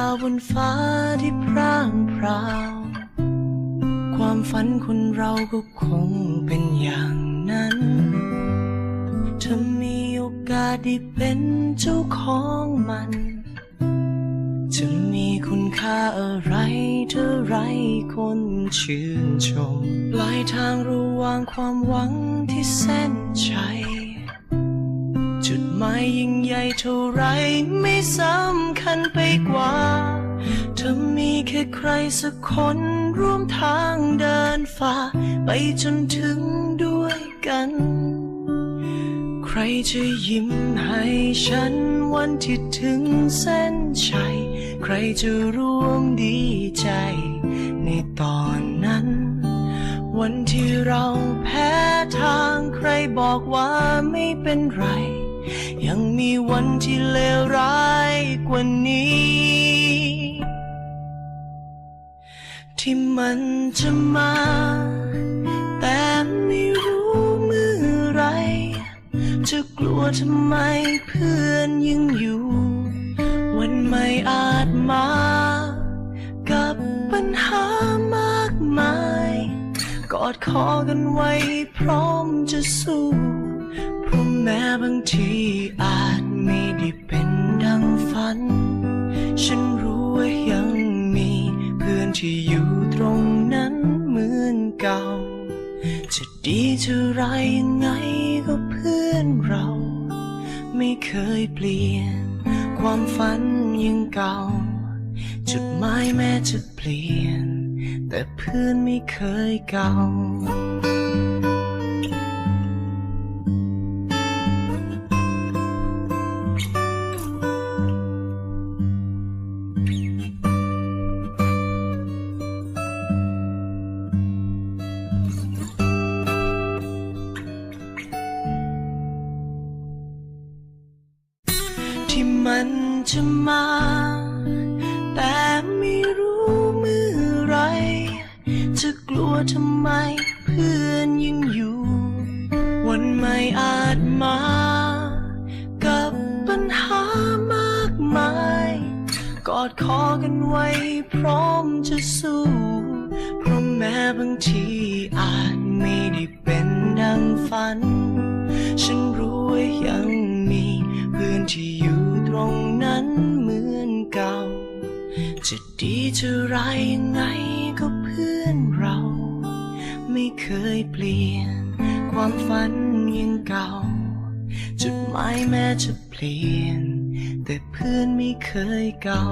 าวบนฟ้าที่พร่างพราว ความฝันคนเราก็คงเป็นอย่างนั้นถ้ามีโอกาสได้เป็นเจ้าของมัน จะมีคุณค่าอะไรเท่าไรคนชื่นชม ปลายทางระหว่างความหวังที่แสนชัย จุดหมายยิ่งใหญ่เท่าไรไม่สำคัญไปกว่าถ้ามีแค่ใครสักคนร่วมทางเดินฝ่า ไปจนถึงด้วยกัน ใครจะยิ้มให้ฉันวันที่ถึงเส้นชัย ใครจะร่วมดีใจ ในตอนนั้น วันที่เราแพ้ทางใครบอกว่าไม่เป็นไร ยังมีวันที่เลวร้ายกว่านี้ ที่มันจะมา แต่ไม่รู้เมื่อไร จะกลัวทำไมเพื่อนยังอยู่ วันไม่อาจมา กับปัญหามากมาย กอดคอกันไว้พร้อมจะสู้ แม้บางทีอาจไม่ได้เป็นดังฝัน ฉันรู้ว่ายังมีเพื่อนที่อยู่ตรงนั้นเหมือนเก่า จะดีจะร้ายยังไงก็เพื่อนเรา ไม่เคยเปลี่ยน ความฝันยังเก่า จุดหมายแม้จะเปลี่ยน แต่เพื่อนไม่เคยเก่า มันจะมา แต่ไม่รู้เมื่อไร จะกลัวทำไมเพื่อนยังอยู่ วันไม่อาจมา กับปัญหามากมาย กอดคอกันไว้พร้อมจะสู้ เพราะแม้บางทีอาจไม่ได้เป็นดังฝัน ฉันรู้ว่ายังมีเพื่อนที่ รงนั้นเหมือนเก่า จะดีจะร้ายยังไงก็เพื่อนเรา ไม่เคยเปลี่ยน ความฝันยังเก่า จุดหมายแม้จะเปลี่ยน แต่เพื่อนไม่เคยเก่า